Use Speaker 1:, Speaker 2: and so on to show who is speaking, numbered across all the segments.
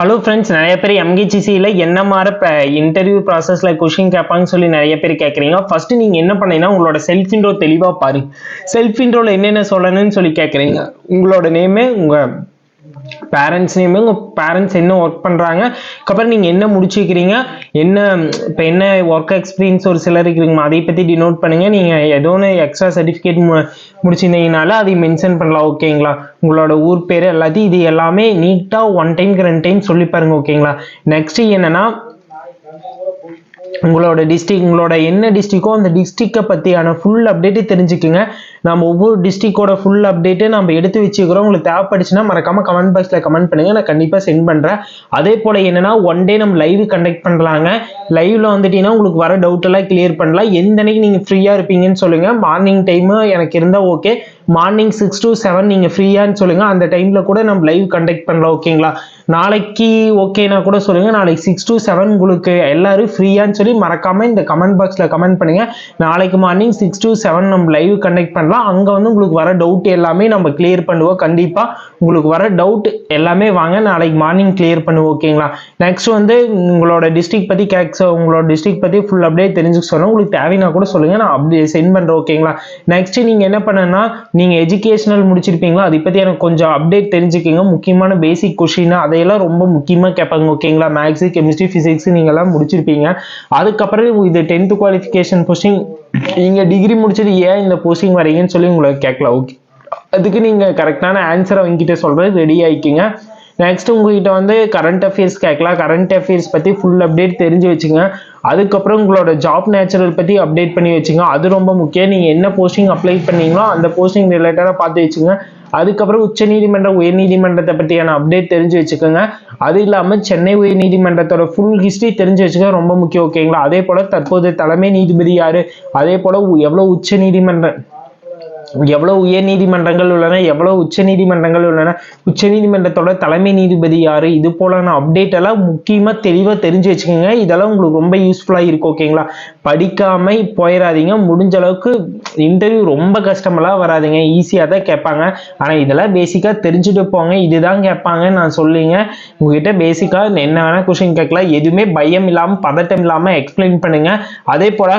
Speaker 1: Hello friends நிறைய பேர் எம்கிசிசியில் என்ன மாதிரி இப்போ இன்டர்வியூ ப்ராசஸில் கொஷின் கேட்பாங்கன்னு சொல்லி நிறைய பேர் கேட்குறீங்க. ஃபஸ்ட்டு நீங்கள் என்ன பண்ணீங்கன்னா உங்களோட செல்ஃப் இன்ட்ரோ தெளிவாக பாருங்க. செல்ஃப் இன்ட்ரோவில் என்னென்ன சொல்லணும்னு சொல்லி கேட்குறீங்க. உங்களோட நேமே உங்கள் பேரண்ட்ஸ் உங்கள் பேரண்ட்ஸ் என்ன ஒர்க் பண்ணுறாங்க அதுக்கப்புறம் நீங்கள் என்ன முடிச்சிருக்கிறீங்க என்ன இப்போ என்ன ஒர்க் எக்ஸ்பீரியன்ஸ் ஒரு சிலர் இருக்கிறீங்க அதை பற்றி டினோட் பண்ணுங்கள் நீங்கள் ஏதோ ஒன்று எக்ஸ்ட்ரா சர்டிஃபிகேட் மு முடிச்சிருந்தீங்கனால அதை மென்ஷன் பண்ணலாம். ஓகேங்களா உங்களோட ஊர் பேர் எல்லாத்தையும் இது எல்லாமே நீட்டாக ஒன் டைம்க்கு ரெண்டு டைம் சொல்லி பாருங்க. ஓகேங்களா நெக்ஸ்ட்டு என்னன்னா உங்களோட டிஸ்ட்ரிக் உங்களோட என்ன டிஸ்ட்ரிக்கோ அந்த டிஸ்ட்ரிக்டை பற்றியான ஃபுல் அப்டேட்டு தெரிஞ்சுக்குங்க. நம்ம ஒவ்வொரு டிஸ்ட்ரிக்டோட ஃபுல் அப்டேட்டு நம்ம எடுத்து வச்சுக்கிறோம். உங்களுக்கு தேவைப்படுச்சுன்னா மறக்காம கமெண்ட் பாக்ஸில் கமெண்ட் பண்ணுங்க. நான் கண்டிப்பாக சென்ட் பண்ணுறேன் அதே போல் என்னன்னா ஒன் டே நம்ம லைவ் கண்டக்ட் பண்ணலாங்க. லைவ்ல வந்துட்டீங்கன்னா உங்களுக்கு வர டவுட் எல்லாம் கிளியர் பண்ணலாம். எந்த அன்னைக்கு நீங்கள் ஃப்ரீயாக இருப்பீங்கன்னு சொல்லுங்கள் மார்னிங் டைமு எனக்கு இருந்தால் okay morning six to seven நீங்கள் ஃப்ரீயான்னு சொல்லுங்கள் அந்த டைமில் கூட நம்ம லைவ் கண்டக்ட் பண்ணலாம் ஓகேங்களா நாளைக்கு ஓகேனா கூட சொல்லுங்கள் நாளைக்கு சிக்ஸ் டு செவன் உங்களுக்கு எல்லாரும் ஃப்ரீயான்னு சொல்லி மறக்காமல் இந்த கமெண்ட் பாக்ஸில் கமெண்ட் பண்ணுங்கள் நாளைக்கு மார்னிங் சிக்ஸ் டு செவன் நம்ம லைவ் கண்டக்ட் பண்ணலாம். அங்கே வந்து உங்களுக்கு வர டவுட் எல்லாமே நம்ம கிளியர் பண்ணுவோம். கண்டிப்பாக உங்களுக்கு வர டவுட் எல்லாமே வாங்க. நாளைக்கு மார்னிங் கிளியர் பண்ணுவோம் ஓகேங்களா நெக்ஸ்ட் வந்து உங்களோட டிஸ்ட்ரிக் பற்றி கேக்ஸ் உங்களோட டிஸ்ட்ரிக் பற்றி ஃபுல் அப்டேட் தெரிஞ்சுக்க சொன்னால் உங்களுக்கு தேவைன்னா கூட சொல்லுங்கள் நான் அப்படியே சென்ட் பண்ணுறேன் ஓகேங்களா நெக்ஸ்ட் நீங்கள் என்ன பண்ணுன்னா நீங்கள் எஜுகேஷனல் முடிச்சிருப்பீங்களா? அதை பற்றி எனக்கு கொஞ்சம் அப்டேட் தெரிஞ்சுக்கோங்க. முக்கியமான பேசிக் கொஷின் அதையெல்லாம் ரொம்ப முக்கியமாக கேட்பாங்க ஓகேங்களா மேக்ஸு கெமிஸ்ட்ரி ஃபிசிக்ஸ் நீங்கள்லாம் முடிச்சிருப்பீங்க. அதுக்கப்புறம் இது டென்த்து குவாலிஃபிகேஷன் போஸ்டிங் நீங்கள் டிகிரி முடிச்சது ஏன் இந்த போஸ்டிங் வரீங்கன்னு சொல்லி உங்களை கேட்கலாம் ஓகே அதுக்கு நீங்கள் கரெக்டான ஆன்சரை அவங்ககிட்ட சொல்கிறது ரெடி ஆகிக்கிங்க நெக்ஸ்ட் உங்ககிட்ட வந்து கரண்ட் அஃபேர்ஸ் கேட்கலாம். கரண்ட் அஃபேர்ஸ் பற்றி ஃபுல் அப்டேட் தெரிஞ்சு வச்சுங்க அதுக்கப்புறம் உங்களோட ஜாப் நேச்சுரல் பற்றி அப்டேட் பண்ணி வச்சுங்க அது ரொம்ப முக்கியம். நீங்கள் என்ன போஸ்டிங் அப்ளை பண்ணீங்களோ அந்த போஸ்டிங் ரிலேட்டடாக பார்த்து வச்சுங்க அதுக்கப்புறம் உச்சநீதிமன்ற உயர்நீதிமன்றத்தை பற்றியான அப்டேட் தெரிஞ்சு வச்சுக்கோங்க. அது இல்லாமல் சென்னை உயர்நீதிமன்றத்தோட ஃபுல் ஹிஸ்ட்ரி தெரிஞ்சு வச்சுக்க ரொம்ப முக்கியம் ஓகேங்களா அதே போல் தற்போது தலைமை நீதிபதி யார்? அதே போல் எவ்வளோ உச்ச நீதிமன்ற எவ்வளோ உயர் நீதிமன்றங்கள் உள்ளன எவ்வளோ உச்ச நீதிமன்றங்கள் உள்ளன உச்ச நீதிமன்றத்தோட தலைமை நீதிபதி யார் இது போலான அப்டேட் எல்லாம் முக்கியமாக தெளிவாக தெரிஞ்சு வச்சுக்கோங்க. இதெல்லாம் உங்களுக்கு ரொம்ப யூஸ்ஃபுல்லாக இருக்கும் ஓகேங்களா படிக்காமல் போயிடாதீங்க முடிஞ்ச அளவுக்கு இன்டர்வியூ ரொம்ப கஷ்டமெல்லாம் வராதுங்க. ஈஸியாக தான் கேட்பாங்க. ஆனால் இதெல்லாம் பேசிக்காக தெரிஞ்சுட்டு போங்க. இதுதான் கேட்பாங்க நான் சொல்லிங்க. உங்ககிட்ட பேசிக்காக என்ன வேணால் கொஷின் கேட்கலாம். எதுவுமே பயம் இல்லாமல் பதட்டம் இல்லாமல் எக்ஸ்பிளைன் பண்ணுங்க. அதே போல்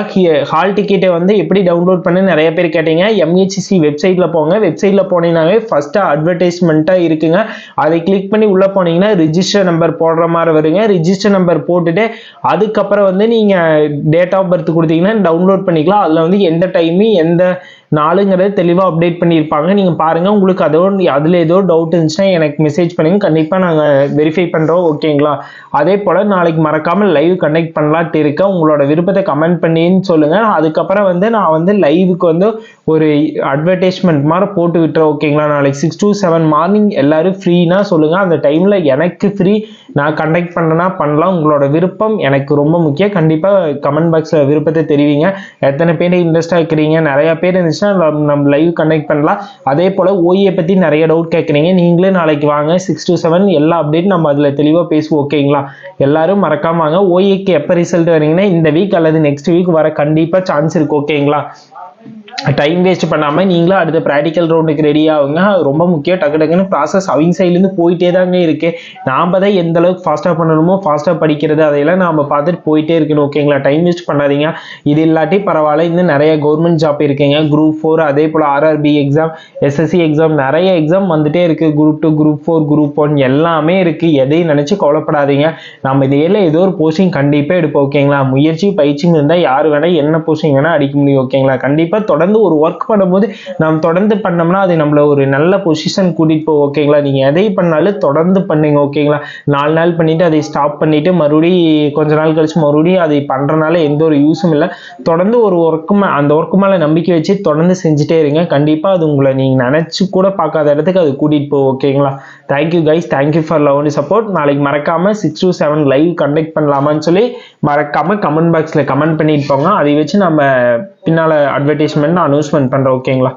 Speaker 1: ஹால் டிக்கெட்டை வந்து எப்படி டவுன்லோட் பண்ணு நிறைய பேர் கேட்டீங்க. எம்ஹெச் என்சிசி வெப்சைட்டில் போங்க. வெப்சைட்டில் போனீங்கன்னாவே ஃபஸ்ட்டு அட்வர்டைஸ்மெண்ட்டாக இருக்குங்க. அதை கிளிக் பண்ணி உள்ளே போனீங்கன்னா ரிஜிஸ்டர் நம்பர் போடுற மாதிரி வருங்க. ரிஜிஸ்டர் நம்பர் போட்டுட்டு அதுக்கப்புறம் வந்து நீங்கள் டேட் ஆஃப் பர்த் கொடுத்தீங்கன்னா டவுன்லோட் பண்ணிக்கலாம். அதில் வந்து எந்த டைமு எந்த நாளுங்கிறத தெளிவாக அப்டேட் பண்ணியிருப்பாங்க. நீங்கள் பாருங்கள் உங்களுக்கு அதோ அதில் ஏதோ டவுட் இருந்துச்சுன்னா எனக்கு மெசேஜ் பண்ணுங்க. கண்டிப்பாக நாங்கள் வெரிஃபை பண்ணுறோம் ஓகேங்களா அதே போல் நாளைக்கு மறக்காமல் லைவ் கனெக்ட் பண்ணலான்ட்டு இருக்கேன். உங்களோட விருப்பத்தை கமெண்ட் பண்ணின்னு சொல்லுங்கள் அதுக்கப்புறம் வந்து நான் வந்து லைவுக்கு வந்து ஒரு அட்வர்டைஸ்மெண்ட் மாதிரி போட்டு விட்டுறேன் ஓகேங்களா நாளைக்கு சிக்ஸ் டு செவன் மார்னிங் எல்லாரும் ஃப்ரீனா சொல்லுங்கள் அந்த டைமில் எனக்கு ஃப்ரீ நான் கண்டக்ட் பண்ணனா பண்ணலாம். உங்களோட விருப்பம் எனக்கு ரொம்ப முக்கியம். கண்டிப்பாக கமெண்ட் பாக்ஸில் விருப்பத்தை தெரிவிங்க. எத்தனை பேர் இன்ட்ரெஸ்டாக இருக்கிறீங்க நிறையா பேர் இருந்துச்சுன்னா நம்ம லைவ் கண்டக்ட் பண்ணலாம். அதே போல் ஓஏ பற்றி நிறைய டவுட் கேட்குறீங்க நீங்களே நாளைக்கு வாங்க. சிக்ஸ் டு செவன் எல்லா அப்டேட் நம்ம அதில் தெளிவாக பேசுவோம் ஓகேங்களா எல்லாரும் மறக்காம வாங்க. ஓஏக்கு எப்போ ரிசல்ட் வரீங்கன்னா இந்த வீக் அல்லது நெக்ஸ்ட் வீக் வர கண்டிப்பாக சான்ஸ் இருக்கு ஓகேங்களா டைம் வேஸ்ட் பண்ணாமல் நீங்களும் அடுத்த ப்ராக்டிக்கல் ரவுண்டுக்கு ரெடி ஆகுங்க. அது ரொம்ப முக்கியம். டக்கு டக்குன்னு ப்ராசஸ் அவங்க சைட்லேருந்து போயிட்டே தாங்க இருக்கு. நாம் தான் எந்த அளவுக்கு ஃபாஸ்ட்டாக பண்ணணுமோ ஃபாஸ்ட்டாக படிக்கிறது அதையெல்லாம் நாம் பார்த்துட்டு போயிட்டே இருக்கணும். ஓகேங்களா டைம் வேஸ்ட் பண்ணாதீங்க. இது இல்லாட்டி பரவாயில்ல இன்னும் நிறைய கவர்மெண்ட் ஜாப் இருக்குங்க. குரூப் ஃபோர் அதே போல் ஆர்ஆர்பி எக்ஸாம் எஸ்எஸ்சி எக்ஸாம் நிறைய எக்ஸாம் வந்துட்டே இருக்கு. Group two group four group one எல்லாமே இருக்கு. எதையும் நினச்சி கவலைப்படாதீங்க. நம்ம இதில் ஏதோ ஒரு போஸ்டிங் கண்டிப்பாக எடுப்போம். ஓகேங்களா முயற்சி பயிற்சின்னு இருந்தால் யார் வேணால் என்ன போஸ்டிங் வேணால் அடிக்க முடியும். ஓகேங்களா கண்டிப்பாக தொடர்ந்து தொடர்ந்து ஒரு ஒர்க் பண்ணும்போது நாம் தொடர்ந்து பண்ணோம்னா அது நம்மளை ஒரு நல்ல பொசிஷன் கூட்டிகிட்டு போகும் ஓகேங்களா நீங்கள் எதை பண்ணாலும் தொடர்ந்து பண்ணுங்க ஓகேங்களா நாலு நாள் பண்ணிவிட்டு அதை ஸ்டாப் பண்ணிவிட்டு மறுபடியும் கொஞ்ச நாள் கழிச்சு மறுபடியும் அதை பண்ணுறனால எந்த ஒரு யூஸும் இல்லை. தொடர்ந்து ஒரு ஒர்க்கு அந்த ஒர்க்கு மேலே நம்பிக்கை வச்சு தொடர்ந்து செஞ்சுட்டே இருங்க. கண்டிப்பாக அது உங்களை நீங்கள் நினச்சி கூட பார்க்காத இடத்துக்கு அது கூட்டிகிட்டு போகும் ஓகேங்களா thank you guys thank you for love support நாளைக்கு மறக்காமல் six two seven live conduct பண்ணலாமான்னு சொல்லி மறக்காமல் கமெண்ட் பாக்ஸில் கமெண்ட் பண்ணிட்டு போங்க. அதை வச்சு நம்ம பின்னால் அட்வர்டைஸ்மெண்ட் அனௌன்ஸ்மெண்ட் பண்ணுறேன் ஓகேங்களா